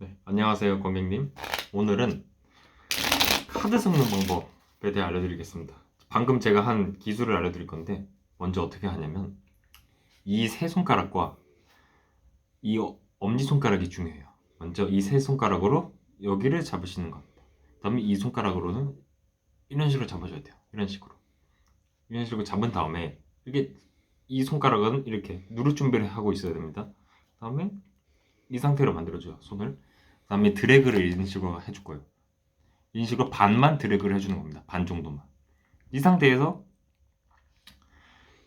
네, 안녕하세요, 권객님. 오늘은 카드 섞는 방법에 대해 알려드리겠습니다. 방금 제가 한 기술을 알려드릴 건데, 먼저 어떻게 하냐면, 이 세 손가락과 이 어- 엄지손가락이 중요해요. 먼저 이 세 손가락으로 여기를 잡으시는 겁니다. 그 다음에 이 손가락으로는 이런 식으로 잡아줘야 돼요. 이런 식으로. 이런 식으로 잡은 다음에, 이게 이 손가락은 이렇게 누를 준비를 하고 있어야 됩니다. 그 다음에 이 상태로 만들어줘요, 손을. 그 다음에 드래그를 이런 식으로 해줄 거예요. 이런 식으로 반만 드래그를 해주는 겁니다. 반 정도만. 이 상태에서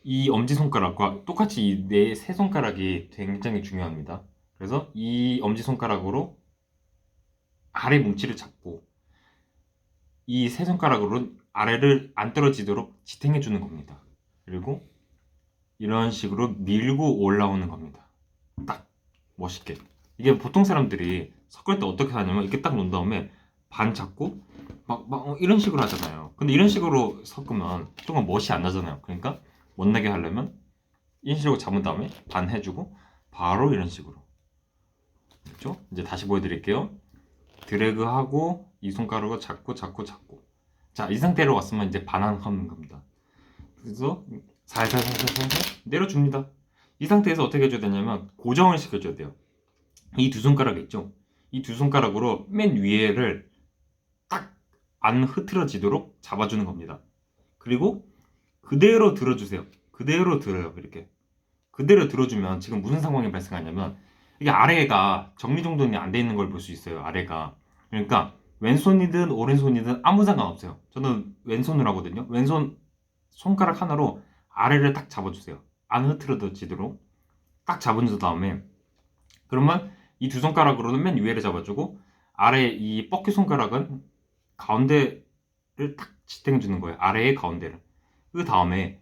이 엄지손가락과 똑같이 이 네 세 손가락이 굉장히 중요합니다. 그래서 이 엄지손가락으로 아래 뭉치를 잡고 이 세 손가락으로 아래를 안 떨어지도록 지탱해 주는 겁니다. 그리고 이런 식으로 밀고 올라오는 겁니다. 딱 멋있게. 이게 보통 사람들이 섞을 때 어떻게 하냐면 이렇게 딱 놓은 다음에 반 잡고 막, 막 어, 이런 식으로 하잖아요. 근데 이런 식으로 섞으면 조금 멋이 안 나잖아요. 그러니까 못 나게 하려면 이런 식으로 잡은 다음에 반 해주고 바로 이런 식으로. 그렇죠? 이제 다시 보여드릴게요. 드래그하고 이 손가락을 잡고 잡고 잡고. 자, 이 상태로 왔으면 이제 반환하는 겁니다. 그래서 살살 살살살 내려줍니다. 이 상태에서 어떻게 해줘야 되냐면 고정을 시켜줘야 돼요. 이 두 손가락 있죠? 이 두 손가락으로 맨 위에를 딱 안 흐트러지도록 잡아주는 겁니다. 그리고 그대로 들어주세요. 그대로 들어요. 이렇게. 그대로 들어주면 지금 무슨 상황이 발생하냐면 이게 아래가 정리정돈이 안 돼 있는 걸 볼 수 있어요. 아래가. 그러니까 왼손이든 오른손이든 아무 상관없어요. 저는 왼손을 하거든요. 왼손 손가락 하나로 아래를 딱 잡아주세요. 안 흐트러지도록 딱 잡은 다음에 그러면 이 두 손가락으로는 맨 위에를 잡아주고 아래 이 뻑큐 손가락은 가운데를 딱 지탱해 주는 거예요. 아래의 가운데를. 그 다음에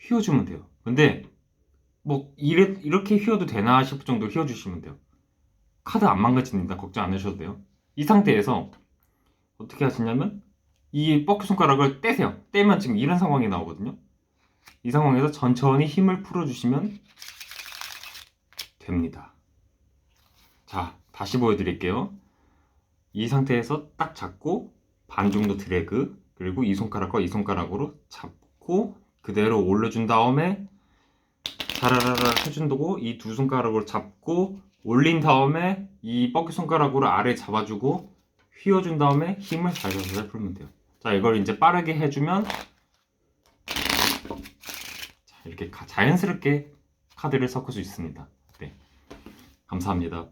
휘어주면 돼요. 근데 뭐 이래, 이렇게 휘어도 되나 싶을 정도로 휘어주시면 돼요. 카드 안 망가집니다. 걱정 안 하셔도 돼요. 이 상태에서 어떻게 하시냐면 이 뻑큐 손가락을 떼세요. 떼면 지금 이런 상황이 나오거든요. 이 상황에서 천천히 힘을 풀어주시면 됩니다. 자, 다시 보여드릴게요. 이 상태에서 딱 잡고 반 정도 드래그 그리고 이 손가락과 이 손가락으로 잡고 그대로 올려준 다음에 자라라라 해준다고 이 두 손가락으로 잡고 올린 다음에 이 뻑기 손가락으로 아래 잡아주고 휘어준 다음에 힘을 살살살 풀면 돼요. 자 이걸 이제 빠르게 해주면 자, 이렇게 가- 자연스럽게 카드를 섞을 수 있습니다. 네, 감사합니다.